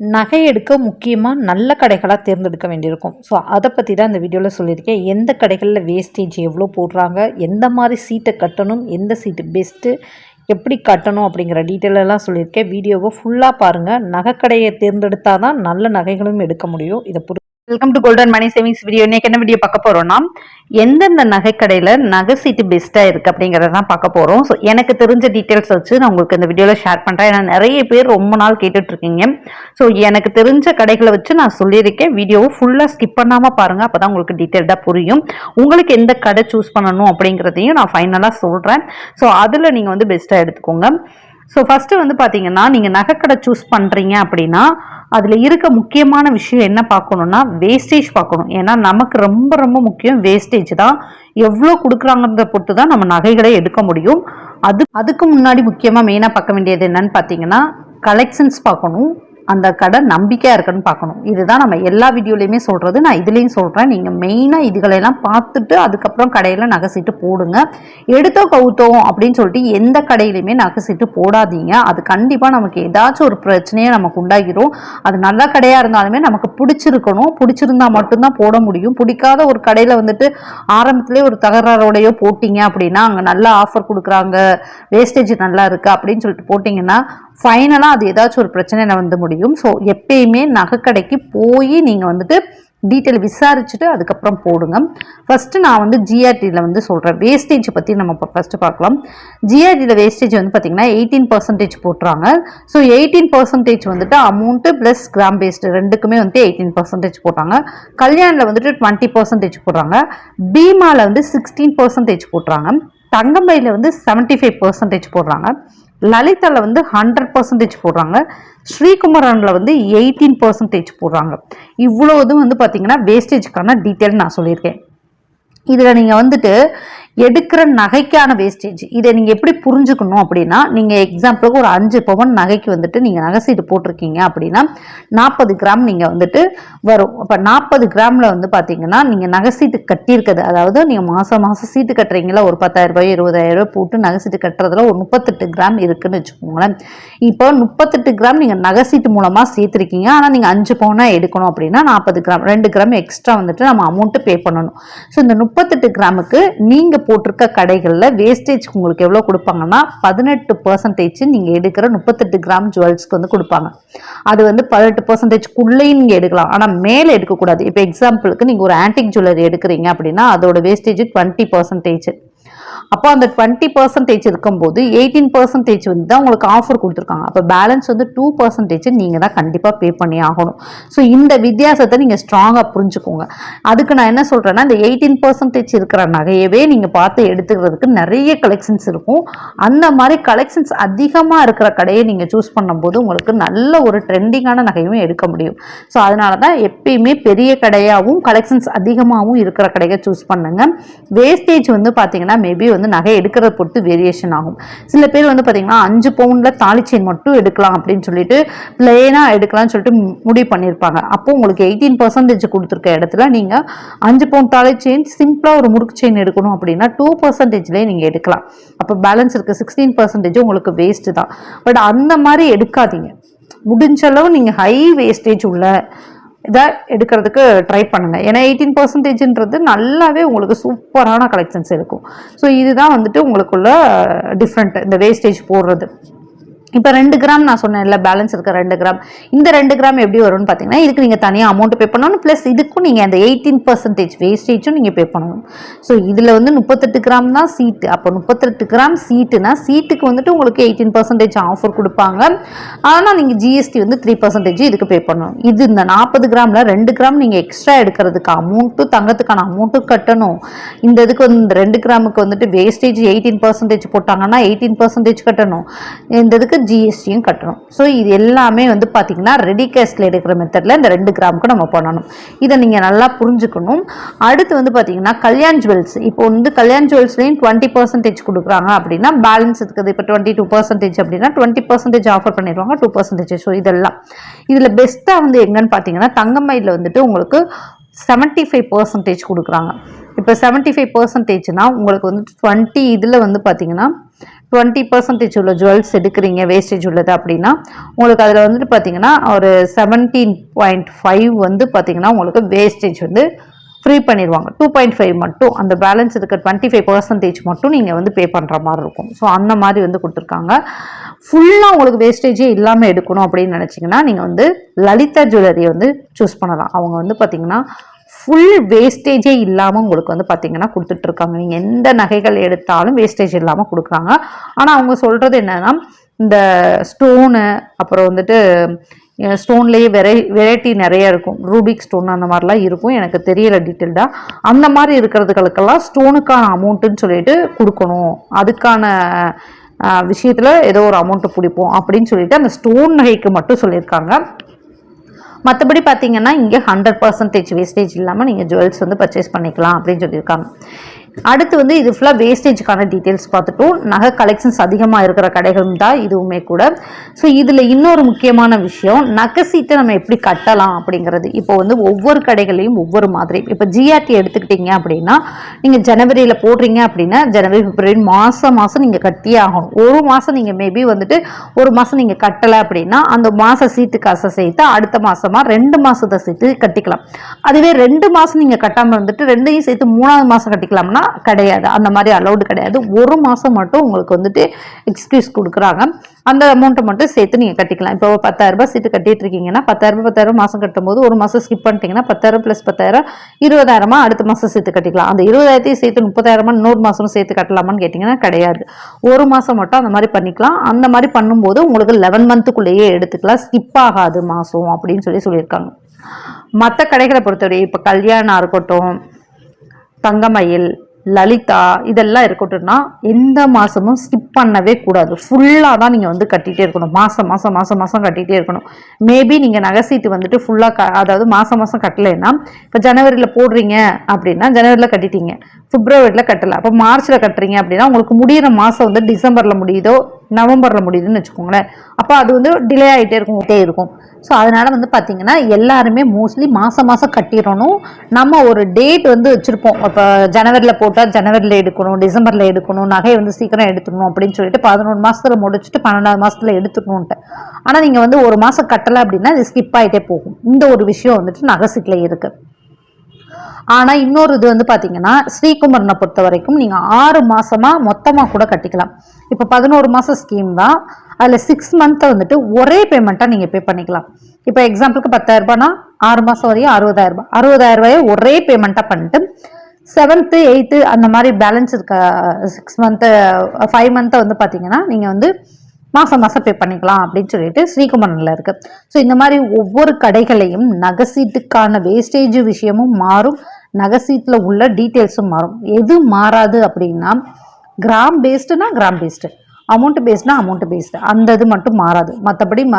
நகை எடுக்க முக்கியமாக நல்ல கடைகளாக தேர்ந்தெடுக்க வேண்டியிருக்கும். ஸோ அதை பற்றி தான் இந்த வீடியோவில் சொல்லியிருக்கேன். எந்த கடைகளில் வேஸ்டேஜ் எவ்வளோ போடுறாங்க எந்த மாதிரி சீட்டை கட்டணும் எந்த சீட்டு பெஸ்ட்டு எப்படி கட்டணும் அப்படிங்கிற டீட்டெயிலெல்லாம் சொல்லியிருக்கேன். வீடியோவை ஃபுல்லாக பாருங்கள் நகைக்கடையை தேர்ந்தெடுத்தால் தான் நல்ல நகைகளும் எடுக்க முடியும். இதை புரி welcome to golden money savings video இன்னைக்கு என்ன வீடியோ பார்க்க போறோம்னா எந்தெந்த நகைக்கடையில் நகை சீட்டு பெஸ்ட்டாக இருக்குது அப்படிங்கிறத தான் பார்க்க போகிறோம் ஸோ எனக்கு தெரிஞ்ச டீட்டெயில்ஸ் வச்சு நான் உங்களுக்கு இந்த வீடியோவில் ஷேர் பண்ணுறேன் ஏன்னா நிறைய பேர் ரொம்ப நாள் கேட்டுட்ருக்கீங்க. ஸோ எனக்கு தெரிஞ்ச கடைகளை வச்சு நான் சொல்லியிருக்கேன். வீடியோவை ஃபுல்லாக ஸ்கிப் பண்ணாமல் பாருங்கள் அப்போ தான் உங்களுக்கு டீட்டெயில்டாக புரியும். உங்களுக்கு எந்த கடை சூஸ் பண்ணணும் அப்படிங்கிறதையும் நான் ஃபைனலாக சொல்கிறேன் ஸோ அதில் நீங்கள் வந்து பெஸ்ட்டாக எடுத்துக்கோங்க. ஸோ ஃபஸ்ட்டு வந்து பார்த்தீங்கன்னா நீங்கள் நகைக்கடை சூஸ் பண்ணுறீங்க அப்படின்னா அதில் இருக்க முக்கியமான விஷயம் என்ன பார்க்கணுன்னா வேஸ்டேஜ் பார்க்கணும். ஏன்னா நமக்கு ரொம்ப ரொம்ப முக்கியம் வேஸ்டேஜ் தான். எவ்வளோ கொடுக்குறாங்கன்றத பொறுத்து தான் நம்ம நகைகளை எடுக்க முடியும். அது அதுக்கு முன்னாடி முக்கியமாக மெயினாக பார்க்க வேண்டியது என்னன்னு பார்த்தீங்கன்னா கலெக்ஷன்ஸ் பார்க்கணும். அந்த கடை நம்பிக்கையாக இருக்குன்னு பார்க்கணும். இதுதான் நம்ம எல்லா வீடியோலையுமே சொல்கிறது நான் இதுலேயும் சொல்கிறேன் நீங்கள் மெயினாக இதுகளெல்லாம் பார்த்துட்டு அதுக்கப்புறம் கடையில் நகை போடுங்க. எடுத்தோ கவுத்தோம் அப்படின்னு சொல்லிட்டு எந்த கடையிலையுமே நகை போடாதீங்க. அது கண்டிப்பாக நமக்கு ஏதாச்சும் ஒரு பிரச்சனையை நமக்கு உண்டாகிரும். அது நல்ல கடையாக இருந்தாலுமே நமக்கு பிடிச்சிருக்கணும். பிடிச்சிருந்தா மட்டும்தான் போட முடியும். பிடிக்காத ஒரு கடையில் வந்துட்டு ஆரம்பத்துலேயே ஒரு தகராறோடையோ போட்டிங்க அப்படின்னா அங்கே நல்லா ஆஃபர் கொடுக்குறாங்க. வேஸ்டேஜ் நல்லா இருக்குது அப்படின்னு சொல்லிட்டு போட்டிங்கன்னா ஃபைனலாக அது ஏதாச்சும் ஒரு பிரச்சனையில் வந்து முடியும். ஸோ எப்பயுமே நகைக்கடைக்கு போய் நீங்கள் வந்துட்டு டீட்டெயில் விசாரிச்சுட்டு அதுக்கப்புறம் போடுங்க. ஃபஸ்ட்டு நான் வந்து ஜிஆர்டியில் வந்து சொல்கிறேன் வேஸ்டேஜ் பற்றி நம்ம இப்போ ஃபஸ்ட்டு பார்க்கலாம். ஜிஆர்டியில் வேஸ்டேஜ் வந்து பார்த்திங்கன்னா எயிட்டீன் பர்சன்டேஜ் போட்டுறாங்க. ஸோ எயிட்டீன் பர்சன்டேஜ் வந்துட்டு அமௌண்ட்டு ப்ளஸ் கிராம் பேஸ்டு ரெண்டுக்குமே வந்துட்டு எயிட்டீன் பர்சன்டேஜ் போட்டாங்க. கல்யாணில் வந்துட்டு டுவெண்ட்டி பர்சன்டேஜ் போடுறாங்க. பீமாவில் வந்து சிக்ஸ்டீன் பர்சன்டேஜ் போட்டுறாங்க. தங்கமயில வந்து செவன்ட்டி ஃபைவ் பர்சன்டேஜ் போடுறாங்க. லலிதாவில் வந்து ஹண்ட்ரட் பர்சன்டேஜ் போடுறாங்க. ஸ்ரீகுமரனில் வந்து எயிட்டீன் பர்சன்டேஜ் போடுறாங்க. இவ்வளோ இதுவும் வந்து பார்த்திங்கன்னா வேஸ்டேஜுக்கான டீட்டெயில் நான் சொல்லியிருக்கேன். இதில் நீங்கள் வந்துட்டு எடுக்கிற நகைக்கான வேஸ்டேஜ் இதை நீங்கள் எப்படி புரிஞ்சுக்கணும் அப்படின்னா நீங்கள் எக்ஸாம்பிளுக்கு ஒரு அஞ்சு பவன் நகைக்கு வந்துட்டு நீங்கள் நகை சீட்டு போட்டிருக்கீங்க அப்படின்னா நாற்பது கிராம் நீங்கள் வந்துட்டு வரும். அப்போ நாற்பது கிராமில் வந்து பார்த்தீங்கன்னா நீங்கள் நகை சீட்டு கட்டியிருக்கிறது அதாவது நீங்கள் மாதம் மாதம் சீட்டு கட்டுறீங்களா ஒரு பத்தாயிரம் ரூபாய் இருபதாயிரம் ரூபாய் போட்டு நகை சீட்டு கட்டுறதுல ஒரு முப்பத்தெட்டு கிராம் இருக்குன்னு வச்சுக்கோங்களேன். இப்போ முப்பத்தெட்டு கிராம் நீங்கள் நகை சீட்டு மூலமாக சேர்த்துருக்கீங்க. ஆனால் நீங்கள் அஞ்சு பவுனாக எடுக்கணும் அப்படின்னா நாற்பது கிராம் ரெண்டு கிராம் எக்ஸ்ட்ரா வந்துட்டு நம்ம அமௌண்ட்டு பே பண்ணணும். ஸோ இந்த முப்பத்தெட்டு கிராமுக்கு நீங்கள் போட்டிருக்க கடைகளில் வேஸ்டேஜ் உங்களுக்கு எவ்வளோ கொடுப்பாங்கன்னா பதினெட்டு பர்சன்டேஜ் நீங்கள் எடுக்கிற முப்பத்தெட்டு கிராம் ஜுவல்ஸ்க்கு வந்து கொடுப்பாங்க. அது வந்து பதினெட்டு பர்சன்டேஜ்க்குள்ளேயும் நீங்கள் எடுக்கலாம். ஆனால் மேலே எடுக்கக்கூடாது. இப்போ எக்ஸாம்பிளுக்கு நீங்கள் ஒரு ஆன்டிக் ஜுவல்லரி எடுக்கிறீங்க அப்படின்னா அதோட வேஸ்டேஜ் டுவெண்ட்டி பர்சன்டேஜ் அப்போ அந்த டுவெண்ட்டி பர்சன்டேஜ் இருக்கும்போது எயிட்டீன் பர்சன்டேஜ் வந்து தான் உங்களுக்கு ஆஃபர் கொடுத்துருக்காங்க. அப்போ பேலன்ஸ் வந்து டூ பர்சன்டேஜ் நீங்கள் தான் கண்டிப்பாக பே பண்ணி ஆகணும். ஸோ இந்த வித்தியாசத்தை நீங்கள் ஸ்ட்ராங்காக புரிஞ்சுக்கோங்க. அதுக்கு நான் என்ன சொல்கிறேன்னா இந்த எயிட்டீன் பர்சன்டேஜ் இருக்கிற நகையவே நீங்கள் பார்த்து எடுத்துக்கிறதுக்கு நிறைய கலெக்ஷன்ஸ் இருக்கும். அந்த மாதிரி கலெக்ஷன்ஸ் அதிகமாக இருக்கிற கடையை நீங்கள் சூஸ் பண்ணும்போது உங்களுக்கு நல்ல ஒரு ட்ரெண்டிங்கான நகையும் எடுக்க முடியும். ஸோ அதனால தான் எப்பயுமே பெரிய கடையாகவும் கலெக்ஷன்ஸ் அதிகமாகவும் இருக்கிற கடையை சூஸ் பண்ணுங்கள் வேஸ்டேஜ் வந்து பார்த்தீங்கன்னா மேபி வந்து நகை எடுக்கிறத பொறுத்து வேரியேஷன் ஆகும். சில பேர் வந்து பார்த்தீங்கன்னா அஞ்சு பவுண்டில் தாலி செயின் மட்டும் எடுக்கலாம் அப்படின்னு சொல்லிட்டு பிளெயினாக எடுக்கலாம்னு சொல்லிட்டு முடிவு பண்ணியிருப்பாங்க அப்போ உங்களுக்கு எயிட்டீன் பர்சன்டேஜ் கொடுத்துருக்க இடத்துல நீங்கள் அஞ்சு பவுண்ட் தாலி செயின் சிம்பிளாக ஒரு முறுக்கு செயின் எடுக்கணும் அப்படின்னா டூ பர்சன்டேஜ்லேயே நீங்கள் எடுக்கலாம். அப்போ பேலன்ஸ் இருக்க சிக்ஸ்டீன் பர்சன்டேஜ் உங்களுக்கு வேஸ்ட்டு தான். பட் அந்த மாதிரி எடுக்காதீங்க. முடிஞ்ச அளவு நீங்கள் ஹை வேஸ்டேஜ் உள்ள இதை எடுக்கிறதுக்கு ட்ரை பண்ணுங்க. ஏன்னா எயிட்டீன் பர்சன்டேஜ்ன்றது நல்லாவே உங்களுக்கு சூப்பரான கலெக்ஷன்ஸ் இருக்கும். ஸோ இதுதான் வந்துட்டு உங்களுக்குள்ள டிஃப்ரெண்ட் இந்த வேஸ்டேஜ் போடுறது. இப்போ ரெண்டு கிராம் நான் சொன்னேன்ல பேலன்ஸ் இருக்க ரெண்டு கிராம். இந்த ரெண்டு கிராம் எப்படி வரும்னு பார்த்தீங்கன்னா இதுக்கு நீங்கள் தனியாக அமௌண்ட் பே பண்ணணும் ப்ளஸ் இதுக்கும் நீங்கள் அந்த எயிட்டீன் பர்சன்டேஜ் வேஸ்டேஜும் நீங்கள் பே பண்ணணும். ஸோ இதில் வந்து முப்பத்தெட்டு கிராம் தான் சீட்டு அப்போ முப்பத்தெட்டு கிராம் சீட்டுனா சீட்டுக்கு வந்துட்டு உங்களுக்கு எயிட்டீன் பர்சன்டேஜ் ஆஃபர் கொடுப்பாங்க. ஆனால் நீங்கள் ஜிஎஸ்டி வந்து த்ரீ பர்சன்டேஜ் இதுக்கு பே பண்ணணும். இது இந்த நாற்பது கிராமில் ரெண்டு கிராம் நீங்கள் எக்ஸ்ட்ரா எடுக்கிறதுக்கு அமௌண்ட்டும் தங்கத்துக்கான அமௌண்ட்டும் கட்டணும். இந்த இதுக்கு வந்து இந்த ரெண்டு கிராமுக்கு வந்துட்டு வேஸ்டேஜ் எயிட்டீன் பர்சன்டேஜ் போட்டாங்கன்னா எயிட்டீன் பர்சன்டேஜ் கட்டணும். இந்த இதுக்கு ஜிஎஸ்டியும் கட்டணும். ஸோ இது எல்லாமே வந்து பார்த்தீங்கன்னா ரெடி கேஷில் எடுக்கிற மெத்தடில் இந்த ரெண்டு கிராமுக்கு நம்ம பண்ணணும். இதை நீங்கள் நல்லா புரிஞ்சுக்கணும். அடுத்து வந்து பார்த்தீங்கன்னா கல்யாண் ஜுவல்ஸ் இப்போ வந்து கல்யாண் ஜுவல்ஸ்லேயும் டுவெண்ட்டி பர்சன்டேஜ் கொடுக்குறாங்க அப்படின்னா பேலன்ஸ் இருக்குது இப்போ டுவெண்ட்டி டூ பர்சன்டேஜ் அப்படின்னா டுவெண்ட்டி பர்சன்டேஜ் ஆஃபர் பண்ணிடுவாங்க டூ பர்சன்டேஜ் ஸோ இதெல்லாம். இதில் பெஸ்ட்டாக வந்து எங்கன்னு பார்த்தீங்கன்னா தங்கமயில வந்துட்டு உங்களுக்கு செவன்ட்டி ஃபைவ் பர்சன்டேஜ் கொடுக்குறாங்க. இப்போ செவன்ட்டி ஃபைவ் பர்சன்டேஜ்னால் உங்களுக்கு வந்து டுவெண்ட்டி இதில் வந்து பார்த்தீங்கன்னா டுவெண்ட்டி பர்சன்டேஜ் உள்ள ஜுவல்ஸ் எடுக்கிறீங்க வேஸ்டேஜ் உள்ளது அப்படின்னா உங்களுக்கு அதில் வந்துட்டு பார்த்தீங்கன்னா ஒரு செவன்டீன் பாயிண்ட் ஃபைவ் வந்து பார்த்தீங்கன்னா உங்களுக்கு வேஸ்டேஜ் வந்து ஃப்ரீ பண்ணிடுவாங்க டூ பாயிண்ட் ஃபைவ் மட்டும் அந்த பேலன்ஸ் இருக்க டுவெண்ட்டி ஃபைவ் பர்சன்டேஜ் மட்டும் நீங்கள் வந்து பே பண்ணுற மாதிரி இருக்கும். ஸோ அந்த மாதிரி வந்து கொடுத்துருக்காங்க. ஃபுல்லாக உங்களுக்கு வேஸ்டேஜே இல்லாமல் எடுக்கணும் அப்படின்னு நினச்சிங்கன்னா நீங்கள் வந்து லலிதா ஜுவல்லரியை வந்து சூஸ் பண்ணலாம். அவங்க வந்து பார்த்திங்கன்னா ஃபுல் வேஸ்டேஜே இல்லாமல் உங்களுக்கு வந்து பார்த்திங்கன்னா கொடுத்துட்ருக்காங்க. நீங்கள் எந்த நகைகள் எடுத்தாலும் வேஸ்டேஜ் இல்லாமல் கொடுக்குறாங்க. ஆனால் அவங்க சொல்கிறது என்னன்னா இந்த ஸ்டோனு அப்புறம் வந்துட்டு ஸ்டோன்லேயே வெரை வெரைட்டி நிறைய இருக்கும். ரூபிக் ஸ்டோன் அந்த மாதிரிலாம் இருக்கும். எனக்கு தெரியல டீட்டெயில்டாக அந்த மாதிரி இருக்கிறதுகளுக்கெல்லாம் ஸ்டோனுக்கான அமௌண்ட்டுன்னு சொல்லிட்டு கொடுக்கணும். அதுக்கான விஷயத்தில் ஏதோ ஒரு அமௌண்ட்டு பிடிப்போம் அப்படின்னு சொல்லிட்டு அந்த ஸ்டோன் நகைக்கு மட்டும் சொல்லியிருக்காங்க. மற்றபடி பார்த்தீங்கன்னா இங்கே ஹண்ட்ரட் பர்சன்டேஜ் வேஸ்டேஜ் இல்லாமல் நீங்கள் ஜுவல்ஸ் வந்து பர்ச்சேஸ் பண்ணிக்கலாம் அப்படின்னு சொல்லியிருக்காங்க. அடுத்து வந்து இது ஃபுல்லாக வேஸ்டேஜுக்கான டீட்டெயில்ஸ் பார்த்துட்டோம். நகை கலெக்ஷன்ஸ் அதிகமாக இருக்கிற கடைகளும் தான் இதுவுமே கூட. ஸோ இதில் இன்னொரு முக்கியமான விஷயம் நகை சீட்டை நம்ம எப்படி கட்டலாம் அப்படிங்கிறது. இப்போ வந்து ஒவ்வொரு கடைகளையும் ஒவ்வொரு மாதிரி. இப்போ ஜிஆர்டி எடுத்துக்கிட்டீங்க அப்படின்னா நீங்கள் ஜனவரியில் போடுறீங்க அப்படின்னா ஜனவரி பிப்ரவரி மாதம் மாதம் நீங்கள் கட்டியே ஆகணும். ஒரு மாதம் நீங்கள் மேபி வந்துட்டு ஒரு மாதம் நீங்கள் கட்டலை அப்படின்னா அந்த மாத சீட்டு காசை சேர்த்து அடுத்த மாதமாக ரெண்டு மாதத்தை சேர்த்து கட்டிக்கலாம். அதுவே ரெண்டு மாதம் நீங்கள் கட்டாமல் இருந்துட்டு ரெண்டையும் சேர்த்து மூணாவது மாதம் கட்டிக்கலாம்னா கிடையாது. அந்த மாதிரி அலௌடு கிடையாது. ஒரு மாதம் மட்டும் உங்களுக்கு வந்துட்டு எக்ஸ்கியூஸ் கொடுக்குறாங்க. அந்த அமௌண்ட்டை மட்டும் சேர்த்து நீங்கள் கட்டிக்கலாம். இப்போ பத்தாயிரம் சீட்டு கட்டிட்டு இருக்கீங்கன்னா பத்தாயிரரூபா பத்தாயிரம் மாதம் கட்டும்போது ஒரு மாதம் ஸ்கிப் பண்ணிட்டீங்கன்னா பத்தாயிரம் ப்ளஸ் பத்தாயிரம் இருபதாயிரமா அடுத்த மாதம் சேர்த்து கட்டிக்கலாம். அந்த இருபதாயிரத்தையும் சேர்த்து முப்பதாயிரமா இன்னொரு மாதம் சேர்த்து கட்டலாமான்னு கேட்டிங்கன்னா கிடையாது. ஒரு மாதம் மட்டும் அந்த மாதிரி பண்ணிக்கலாம். அந்த மாதிரி பண்ணும்போது உங்களுக்கு லெவன் மந்த்துக்குள்ளேயே எடுத்துக்கலாம். ஸ்கிப் ஆகாது மாதம் அப்படின்னு சொல்லி சொல்லியிருக்காங்க. மற்ற கடைகளை பொறுத்தவரை இப்போ கல்யாணம் இருக்கட்டும் தங்கமயில் லலிதா இதெல்லாம் இருக்கட்டும்னா எந்த மாதமும் ஸ்கிப் பண்ணவே கூடாது. ஃபுல்லாக தான் நீங்கள் வந்து கட்டிகிட்டே இருக்கணும். மாதம் மாதம் மாதம் மாதம் கட்டிகிட்டே இருக்கணும். மேபி நீங்கள் நகைசீட்டு வந்துட்டு ஃபுல்லாக க அதாவது மாதம் மாதம் கட்டலைன்னா இப்போ ஜனவரியில் போடுறீங்க அப்படின்னா ஜனவரியில் கட்டிட்டீங்க. பிப்ரவரியில் கட்டலை. அப்போ மார்ச்சில் கட்டுறீங்க அப்படின்னா உங்களுக்கு முடிகிற மாதம் வந்து டிசம்பரில் முடியுதோ நவம்பரில் முடியுதுன்னு வச்சுக்கோங்களேன். அப்போ அது வந்து டிலே ஆகிட்டே இருக்கும் கிட்டே இருக்கும். ஸோ அதனால் வந்து பார்த்திங்கன்னா எல்லாருமே மோஸ்ட்லி மாதம் மாதம் கட்டிடணும். நம்ம ஒரு டேட் வந்து வச்சுருப்போம். இப்போ ஜனவரியில் போட்டால் ஜனவரியில் எடுக்கணும் டிசம்பரில் எடுக்கணும் நகை வந்து சீக்கிரம் எடுத்துக்கணும் அப்படின்னு சொல்லிட்டு பதினொன்று மாதத்தில் முடிச்சுட்டு பன்னெண்டாவது மாதத்தில் எடுத்துக்கணுன்ட்டு ஆனால் நீங்கள் வந்து ஒரு மாதம் கட்டலை அப்படின்னா இது ஸ்கிப் ஆகிட்டே போகும். இந்த ஒரு விஷயம் வந்துட்டு நகை சீட்டில் இருக்குது ஆனா இன்னொரு இது வந்து பாத்தீங்கன்னா ஸ்ரீகுமரனை பொறுத்த வரைக்கும் நீங்க ஆறு மாசமா மொத்தமா கூட கட்டிக்கலாம். இப்போ பதினோரு மாசம் ஸ்கீம் தான். அதுல சிக்ஸ் மந்த்தை வந்துட்டு ஒரே பேமெண்ட்டா நீங்க பே பண்ணிக்கலாம். இப்போ எக்ஸாம்பிளுக்கு பத்தாயிரம் ரூபாய்னா ஆறு மாதம் வரையும் அறுபதாயிரம் ரூபாய் அறுபதாயிரம் ரூபாயை ஒரே பேமெண்ட்டாக பண்ணிட்டு செவன்த்து எயித்து அந்த மாதிரி பேலன்ஸ் இருக்க சிக்ஸ் மந்த்து ஃபைவ் மந்த்தை வந்து பார்த்தீங்கன்னா நீங்கள் வந்து மாதம் மாதம் பே பண்ணிக்கலாம் அப்படின்னு சொல்லிட்டு ஸ்ரீகுமரனில் இருக்கு. ஸோ இந்த மாதிரி ஒவ்வொரு கடைகளையும் நகைசீட்டுக்கான வேஸ்டேஜ் விஷயமும் மாறும். நகைசீட்டில் உள்ள டீட்டெயில்ஸும் மாறும். எது மாறாது அப்படின்னா கிராம் பேஸ்டுனா கிராம் பேஸ்டு அமௌண்ட் பேஸ்ட்னா அமௌண்ட் பேஸ்டு அந்த இது மட்டும் மாறாது. மற்றபடி ம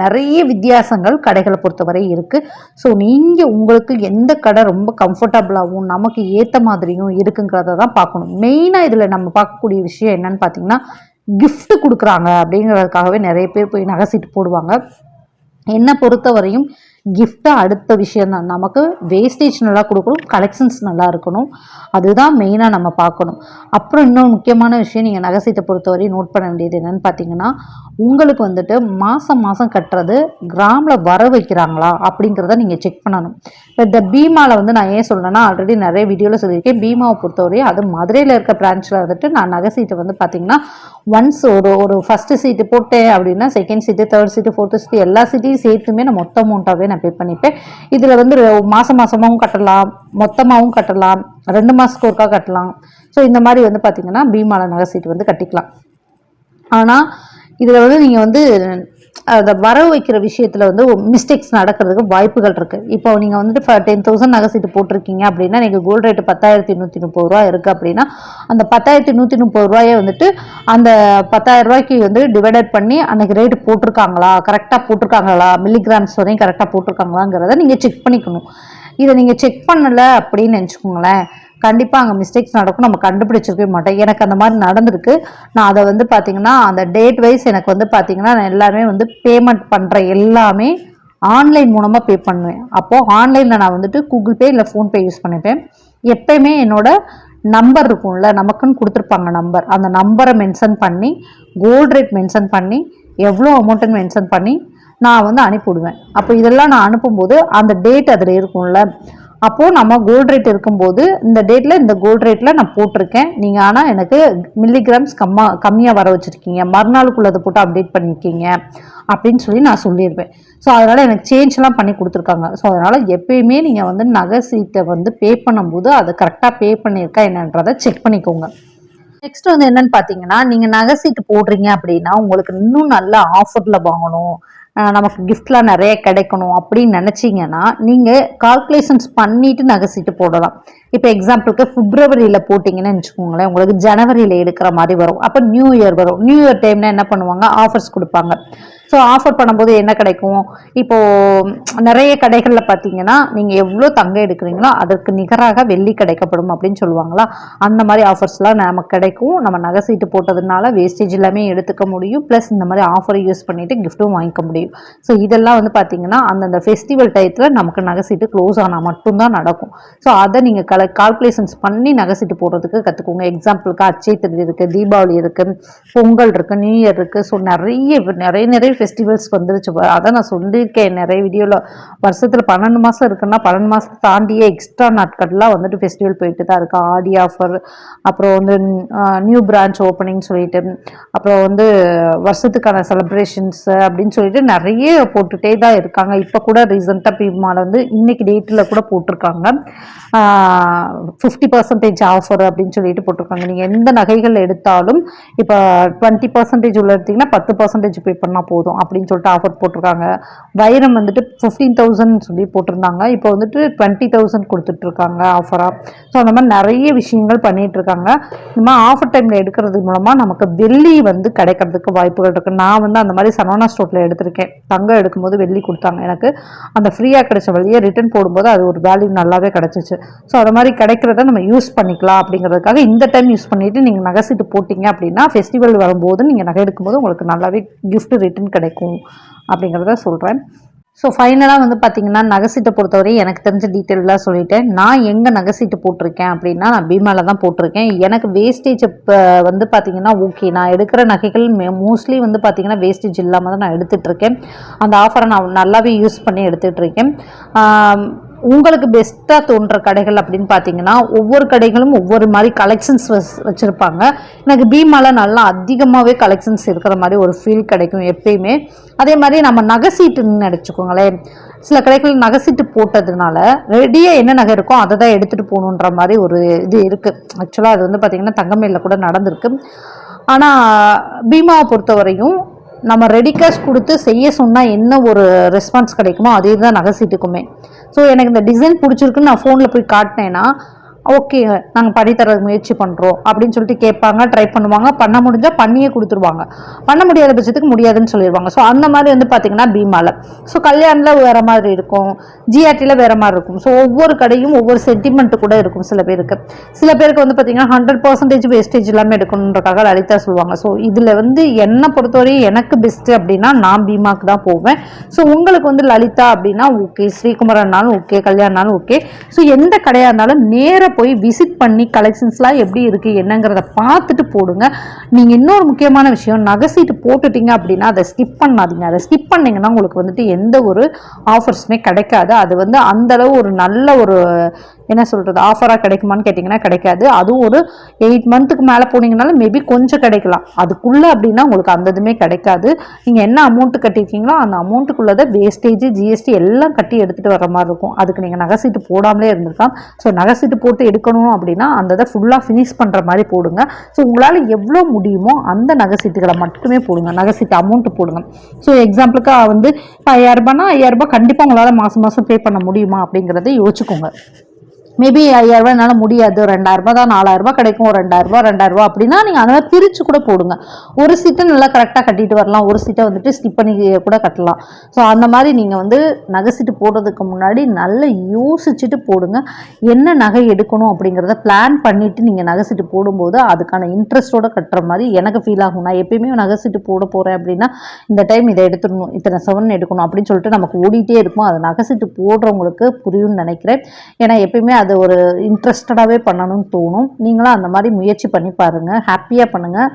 நிறைய வித்தியாசங்கள் கடைகளை பொறுத்தவரை இருக்குது ஸோ நீங்கள் உங்களுக்கு எந்த கடை ரொம்ப கம்ஃபர்டபுளாகவும் நமக்கு ஏற்ற மாதிரியும் இருக்குங்கிறத தான் பார்க்கணும். மெயினாக இதில் நம்ம பார்க்கக்கூடிய விஷயம் என்னன்னு பார்த்தீங்கன்னா கிஃப்ட் கொடுக்குறாங்க அப்படிங்கிறதுக்காகவே நிறைய பேர் போய் நகை சீட்டு போடுவாங்க. என்னை பொறுத்தவரையும் கிஃப்ட்டு அடுத்த விஷயம் தான். நமக்கு வேஸ்டேஜ் நல்லா கொடுக்கணும் கலெக்ஷன்ஸ் நல்லா இருக்கணும். அதுதான் மெயினாக நம்ம பார்க்கணும். அப்புறம் இன்னொரு முக்கியமான விஷயம் நீங்கள் நகை சீட்டை பொறுத்தவரை நோட் பண்ண வேண்டியது என்னென்னு பார்த்தீங்கன்னா உங்களுக்கு வந்துட்டு மாதம் மாதம் கட்டுறது கிராமில் வர வைக்கிறாங்களா அப்படிங்கிறத நீங்கள் செக் பண்ணணும். இப்போ இந்த பீமாவில் வந்து நான் ஏன் சொல்றேன்னா ஆல்ரெடி நிறைய வீடியோவில் சொல்லியிருக்கேன். பீமாவை பொறுத்தவரையும் அது மதுரையில் இருக்க பிரான்ச்சில் வந்துட்டு நான் நகை சீட்டை வந்து பார்த்தீங்கன்னா ஒன்ஸ் ஒரு ஒரு ஃபஸ்ட்டு சீட்டு போட்டேன் அப்படின்னா செகண்ட் சீட்டு தேர்ட் சீட்டு ஃபோர்த்து சீட்டு எல்லா சீட்டையும் சேர்த்துமே நான் மொத்த அமௌண்ட்டாகவே நான் பே பண்ணிப்பேன். இதில் வந்து மாதம் மாதமாகவும் கட்டலாம். மொத்தமாகவும் கட்டலாம். ரெண்டு மாதத்துக்கு ஒருக்கா கட்டலாம். ஸோ இந்த மாதிரி வந்து பார்த்தீங்கன்னா பீமால நகை சீட்டு வந்து கட்டிக்கலாம். ஆனால் இதில் வந்து நீங்கள் வந்து அதை வரவு வைக்கிற விஷயத்தில் வந்து மிஸ்டேக்ஸ் நடக்கிறதுக்கு வாய்ப்புகள் இருக்குது இப்போ நீங்கள் வந்துட்டு டென் தௌசண்ட் நகை சீட்டு போட்டிருக்கீங்க அப்படின்னா நீங்கள் கோல்டு ரேட்டு பத்தாயிரத்தி நூற்றி முப்பது ரூபா இருக்குது அப்படின்னா அந்த பத்தாயிரத்தி நூற்றி முப்பது ரூபாயை வந்துட்டு அந்த பத்தாயிரம் ரூபாய்க்கு வந்து டிவைடட் பண்ணி அன்றைக்கி ரேட்டு போட்டிருக்காங்களா? கரெக்டாக போட்டிருக்காங்களா? மில்லிகிராம்ஸ் வரையும் கரெக்டாக போட்டிருக்காங்களாங்கிறத நீங்கள் செக் பண்ணிக்கணும். இதை நீங்கள் செக் பண்ணலை அப்படின்னு நினச்சிக்கோங்களேன். கண்டிப்பாக அங்கே மிஸ்டேக்ஸ் நடக்கும். நம்ம கண்டுபிடிச்சிருக்கவே மாட்டோம். எனக்கு அந்த மாதிரி நடந்திருக்கு. நான் அதை வந்து பார்த்திங்கன்னா அந்த டேட் வைஸ் எனக்கு வந்து பார்த்திங்கன்னா நான் எல்லாமே வந்து பேமெண்ட் பண்ணுற எல்லாமே ஆன்லைன் மூலமாக பே பண்ணுவேன். அப்போது ஆன்லைனில் நான் வந்துட்டு கூகுள் பே இல்லை ஃபோன்பே யூஸ் பண்ணிப்பேன். எப்பயுமே என்னோட நம்பர் இருக்கும்ல நமக்குன்னு கொடுத்துருப்பாங்க நம்பர் அந்த நம்பரை மென்ஷன் பண்ணி கோல்ட் ரேட் மென்ஷன் பண்ணி எவ்வளோ அமௌண்ட்டுன்னு மென்ஷன் பண்ணி நான் வந்து அனுப்பிவிடுவேன். அப்போ இதெல்லாம் நான் அனுப்பும்போது அந்த டேட் அதில் இருக்கும்ல. அப்போது நம்ம கோல்ட் ரேட் இருக்கும்போது இந்த டேட்டில் இந்த கோல்ட் ரேட்டில் நான் போட்டிருக்கேன். நீங்கள் ஆனால் எனக்கு மில்லிகிராம்ஸ் கம்மா கம்மியாக வர வச்சுருக்கீங்க. மறுநாளுக்குள்ளதை போட்டு அப்டேட் பண்ணியிருக்கீங்க அப்படின்னு சொல்லி நான் சொல்லியிருப்பேன் ஸோ அதனால் எனக்கு சேஞ்ச்லாம் பண்ணி கொடுத்துருக்காங்க. ஸோ அதனால் எப்பயுமே நீங்கள் வந்து நகை சீட்டை வந்து பே பண்ணும்போது அதை கரெக்டாக பே பண்ணியிருக்கா என்னன்றதை செக் பண்ணிக்கோங்க. நெக்ஸ்ட் வந்து என்னன்னு பார்த்தீங்கன்னா நீங்கள் நகை சீட்டு போடுறீங்க அப்படின்னா உங்களுக்கு இன்னும் நல்ல ஆஃபரில் வாங்கணும். நமக்கு கிஃப்ட்லாம் நிறைய கிடைக்கணும் அப்படின்னு நினச்சிங்கன்னா நீங்கள் கால்குலேஷன்ஸ் பண்ணிட்டு நகை சீட்டு போடலாம். இப்போ எக்ஸாம்பிளுக்கு பிப்ரவரியில் போட்டிங்கன்னு வச்சுக்கோங்களேன் உங்களுக்கு ஜனவரியில் எடுக்கிற மாதிரி வரும். அப்போ நியூ இயர் வரும். நியூ இயர் டைம்னா என்ன பண்ணுவாங்க? ஆஃபர்ஸ் கொடுப்பாங்க. ஸோ ஆஃபர் பண்ணும்போது என்ன கிடைக்கும்? இப்போது நிறைய கடைகளில் பார்த்தீங்கன்னா நீங்கள் எவ்வளோ தங்கம் எடுக்கிறீங்களோ அதற்கு நிகராக வெள்ளி கிடைக்கப்படும் அப்படின்னு சொல்லுவாங்களா? அந்த மாதிரி ஆஃபர்ஸ்லாம் நமக்கு கிடைக்கும். நம்ம நகை சீட்டு போட்டதுனால வேஸ்டேஜ் எல்லாமே எடுத்துக்க முடியும். ப்ளஸ் இந்த மாதிரி ஆஃபரை யூஸ் பண்ணிவிட்டு கிஃப்ட்டும் வாங்கிக்க முடியும். ஸோ இதெல்லாம் வந்து பார்த்தீங்கன்னா அந்தந்த ஃபெஸ்டிவல் டயத்தில் நமக்கு நகை சீட்டு க்ளோஸ் ஆனால் மட்டும்தான் நடக்கும். ஸோ அதை நீங்கள் கல கால்குலேஷன்ஸ் பண்ணி நகை சீட்டு போடுறதுக்கு கற்றுக்கோங்க எக்ஸாம்பிளுக்கு அச்சை திருதி இருக்குது தீபாவளி இருக்குது பொங்கல் இருக்குது நியூ இயர் இருக்குது ஸோ நிறைய நிறைய நிறைய ஃபெஸ்டிவல்ஸ் வந்துருச்சு. அதான் நான் சொல்லியிருக்கேன் நிறைய வீடியோவில் வருஷத்தில் பன்னெண்டு மாதம் இருக்குன்னா பன்னெண்டு மாதத்தை தாண்டியே எக்ஸ்ட்ரா நாட்கள்லாம் வந்துட்டு ஃபெஸ்டிவல் போயிட்டு தான் இருக்குது ஆடி ஆஃபர் அப்புறம் வந்து நியூ பிரான்ச் ஓப்பனிங் சொல்லிட்டு அப்புறம் வந்து வருஷத்துக்கான செலிப்ரேஷன்ஸ் அப்படின்னு சொல்லிட்டு நிறைய போட்டுகிட்டே தான் இருக்காங்க. இப்போ கூட ரீசெண்டாக பீமாவில் வந்து இன்னைக்கு டேட்டில் கூட போட்டிருக்காங்க. ஃபிஃப்டி பர்சன்டேஜ் ஆஃபர் அப்படின்னு சொல்லிட்டு போட்டிருக்காங்க. நீங்கள் எந்த நகைகள் எடுத்தாலும் இப்போ டுவெண்ட்டி பர்சன்டேஜ் உள்ள எடுத்தீங்கன்னா பத்து பர்சன்டேஜ் பே பண்ணால் போதும். அப்படின்னு சொல்லிட்டு ஆஃபர் போட்டிருக்காங்க. வைரம் வந்துட்டு ஃபிஃப்டீன் தௌசண்ட் சொல்லி போட்டிருந்தாங்க. இப்போ வந்துட்டு டுவெண்ட்டி தௌசண்ட் கொடுத்துட்ருக்காங்க ஆஃபராக ஸோ அந்த மாதிரி நிறைய விஷயங்கள் பண்ணிகிட்ருக்காங்க இந்த மாதிரி ஆஃபர் டைமில் எடுக்கிறது மூலமாக நமக்கு வெள்ளி வந்து கிடைக்கிறதுக்கு வாய்ப்புகள் இருக்குது நான் வந்து அந்த மாதிரி சனோனா ஸ்டோரில் எடுத்திருக்கேன். தங்கம் எடுக்கும்போது வெள்ளி கொடுத்தாங்க எனக்கு. அந்த ஃப்ரீயாக கிடைச்ச வழியை ரிட்டர்ன் போடும்போது அது ஒரு வேல்யூ நல்லாவே கிடச்சிச்சு. ஸோ அது மாதிரி கிடைக்கிறத நம்ம யூஸ் பண்ணிக்கலாம் அப்படிங்கிறதுக்காக இந்த டைம் யூஸ் பண்ணிவிட்டு நீங்கள் நகை சீட்டு போட்டிங்க அப்படின்னா ஃபெஸ்டிவல் வரும்போது நீங்கள் நகை எடுக்கும்போது உங்களுக்கு நல்லாவே கிஃப்ட் ரிட்டர்ன் கிடைக்கும். கிடைக்கும் அப்படிங்கிறத சொல்கிறேன் ஸோ ஃபைனலாக வந்து பார்த்தீங்கன்னா நகைசீட்டை பொறுத்தவரை எனக்கு தெரிஞ்ச டீட்டெயிலாக சொல்லிட்டேன். நான் எங்கே நகைசீட்டு போட்டிருக்கேன் அப்படின்னா நான் பீமாவில் தான் போட்டிருக்கேன். எனக்கு வேஸ்டேஜ் இப்போ வந்து பார்த்தீங்கன்னா ஓகே நான் எடுக்கிற நகைகள் மோஸ்ட்லி வந்து பார்த்திங்கன்னா வேஸ்டேஜ் இல்லாமல் தான் நான் எடுத்துகிட்டு இருக்கேன். அந்த ஆஃபரை நான் நல்லாவே யூஸ் பண்ணி எடுத்துகிட்டு இருக்கேன். உங்களுக்கு பெஸ்ட்டாக தோன்ற கடைகள் அப்படின்னு பார்த்தீங்கன்னா ஒவ்வொரு கடைகளும் ஒவ்வொரு மாதிரி கலெக்ஷன்ஸ் வச்சுருப்பாங்க. எனக்கு பீமால நல்லா அதிகமாகவே கலெக்ஷன்ஸ் இருக்கிற மாதிரி ஒரு ஃபீல் கிடைக்கும் எப்பயுமே. அதே மாதிரி நம்ம நகை சீட்டுன்னு நினச்சிக்கோங்களேன் சில கடைகள் நகை சீட்டு போட்டதுனால ரெடியாக என்ன நகை இருக்கோ அதை தான் எடுத்துகிட்டு போகணுன்ற மாதிரி ஒரு இது இருக்குது ஆக்சுவலாக அது வந்து பார்த்திங்கன்னா தங்கமேலில் கூட நடந்திருக்கு. ஆனால் பீமாவை பொறுத்தவரையும் நம்ம ரெடி கேஷ் கொடுத்து செய்ய சொன்னால் என்ன ஒரு ரெஸ்பான்ஸ் கிடைக்குமோ அதே தான் நகை சீட்டுக்குமே. ஸோ எனக்கு இந்த டிசைன் பிடிச்சிருக்குன்னு நான் ஃபோனில் போய் காட்டினேன்னா ஓகே நாங்கள் பண்ணி முயற்சி பண்ணுறோம் அப்படின்னு சொல்லிட்டு கேட்பாங்க ட்ரை பண்ணுவாங்க. பண்ண முடிஞ்சால் பண்ணியே கொடுத்துருவாங்க. பண்ண முடியாத பட்சத்துக்கு முடியாதுன்னு சொல்லிடுவாங்க ஸோ அந்த மாதிரி வந்து பார்த்திங்கன்னா பீமாவில் ஸோ கல்யாணில் வேறு மாதிரி இருக்கும். ஜிஆர்டியில் வேறு மாதிரி இருக்கும். ஸோ ஒவ்வொரு கடையும் ஒவ்வொரு சென்டிமெண்ட் கூட இருக்கும் சில பேருக்கு. சில பேருக்கு வந்து பார்த்தீங்கன்னா ஹண்ட்ரட் பர்சன்டேஜ் வேஸ்டேஜ் எல்லாமே எடுக்கணுன்றக்காக லலிதா சொல்லுவாங்க. ஸோ இதில் வந்து என்னை பொறுத்தவரையும் எனக்கு பெஸ்ட்டு அப்படின்னா நான் பீமாக்கு தான் போவேன். ஸோ உங்களுக்கு வந்து லலிதா அப்படின்னா ஓகே ஸ்ரீகுமரன்னாலும் ஓகே கல்யாணம்னாலும் ஓகே ஸோ எந்த கடையாக இருந்தாலும் நேராக போய் விசிட் பண்ணி கலெக்ஷன்ஸ்லாம் எப்படி இருக்குது என்னங்கிறத பார்த்துட்டு போடுங்க. நீங்கள் இன்னொரு முக்கியமான விஷயம் நகை சீட்டு போட்டுட்டீங்க அப்படின்னா அதை ஸ்கிப் பண்ணாதீங்க. அதை ஸ்கிப் பண்ணீங்கன்னா உங்களுக்கு வந்துட்டு எந்த ஒரு ஆஃபர்ஸுமே கிடைக்காது. அது வந்து அந்த அளவு ஒரு நல்ல ஒரு என்ன சொல்கிறது ஆஃபராக கிடைக்குமான்னு கேட்டிங்கன்னா கிடைக்காது. அதுவும் ஒரு எயிட் மந்த்துக்கு மேலே போனீங்கனாலும் மேபி கொஞ்சம் கிடைக்கலாம். அதுக்குள்ளே அப்படின்னா உங்களுக்கு அந்த இதுவுமே கிடைக்காது. நீங்கள் என்ன அமௌண்ட்டு கட்டியிருக்கீங்களோ அந்த அமௌண்ட்டுக்குள்ளதை வேஸ்டேஜ் ஜிஎஸ்டி எல்லாம் கட்டி எடுத்துகிட்டு வர மாதிரி இருக்கும். அதுக்கு நீங்கள் நகை சீட்டு போடாமலே இருந்திருக்கலாம். ஸோ நகை சீட்டு போட்டு எடுக்கணும் அப்படின்னா அந்த இதை ஃபுல்லாக ஃபினிஷ் பண்ணுற மாதிரி போடுங்க. ஸோ உங்களால் எவ்வளோ முடியுமோ அந்த நகை சீட்டுகளை மட்டுமே போடுங்க. நகை சீட்டு அமௌண்ட்டு போடுங்க. ஸோ எக்ஸாம்பிளுக்கு வந்து இப்போ ஐயாயிரரூபானா ஐயாயிரரூபா கண்டிப்பாக உங்களால் மாதம் மாதம் பே பண்ண முடியுமா அப்படிங்கிறத யோசிச்சுக்கோங்க. மேபி ஐயாயிரரூபா என்னால் முடியாது. ரெண்டாயிரம் ரூபாய் தான் நாலாயிரம் ரூபாய் கிடைக்கும். ஒரு ரெண்டாயிரரூபா ரூபாய் அப்படின்னா நீங்கள் அதை பிரித்து கூட போடுங்க. ஒரு சீட்டை நல்லா கரெக்டாக கட்டிட்டு வரலாம். ஒரு சீட்டை வந்துட்டு ஸ்கிப் பண்ணி கூட கட்டலாம். ஸோ அந்த மாதிரி நீங்கள் வந்து நகை சீட்டு போடுறதுக்கு முன்னாடி நல்லா யோசிச்சுட்டு போடுங்க. என்ன நகை எடுக்கணும் அப்படிங்கிறத பிளான் பண்ணிவிட்டு நீங்கள் நகை சீட்டு போடும்போது அதுக்கான இன்ட்ரெஸ்ட்டோட கட்டுற மாதிரி எனக்கு ஃபீல் ஆகும். நான் எப்பயுமே நகை சீட்டு போட போகிறேன் அப்படின்னா இந்த டைம் இதை எடுத்துடணும் இத்தனை செவன் எடுக்கணும் அப்படின்னு சொல்லிட்டு நமக்கு ஓடிட்டே இருக்கும் அது நகை சீட்டு போடுறவங்களுக்கு புரியும்னு நினைக்கிறேன். ஏன்னா எப்பயுமே அது அது ஒரு இன்ட்ரெஸ்டடாகவே பண்ணணும்னு தோணும். நீங்களும் அந்த மாதிரி முயற்சி பண்ணி பாருங்கள் ஹாப்பியாக பண்ணுங்கள்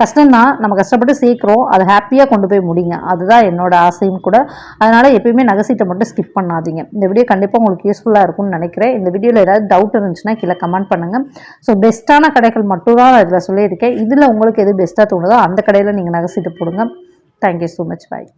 கஷ்டம்னா நம்ம கஷ்டப்பட்டு சேர்க்குறோம். அதை ஹாப்பியாக கொண்டு போய் முடிங்க. அதுதான் என்னோடய ஆசையும் கூட. அதனால் எப்பயுமே நகை சீட்டை மட்டும் ஸ்கிப் பண்ணாதீங்க. இந்த வீடியோ கண்டிப்பாக உங்களுக்கு யூஸ்ஃபுல்லாக இருக்கும்னு நினைக்கிறேன். இந்த வீடியோவில் ஏதாவது டவுட் இருந்துச்சுன்னா கீழே கமெண்ட் பண்ணுங்கள் ஸோ பெஸ்ட்டான கடைகள் மட்டும் தான் இதில் சொல்லியிருக்கேன். இதில் உங்களுக்கு எது பெஸ்ட்டாக தோணுதோ அந்த கடையில் நீங்கள் நகைசீட்டு போடுங்க. Thank you so much bye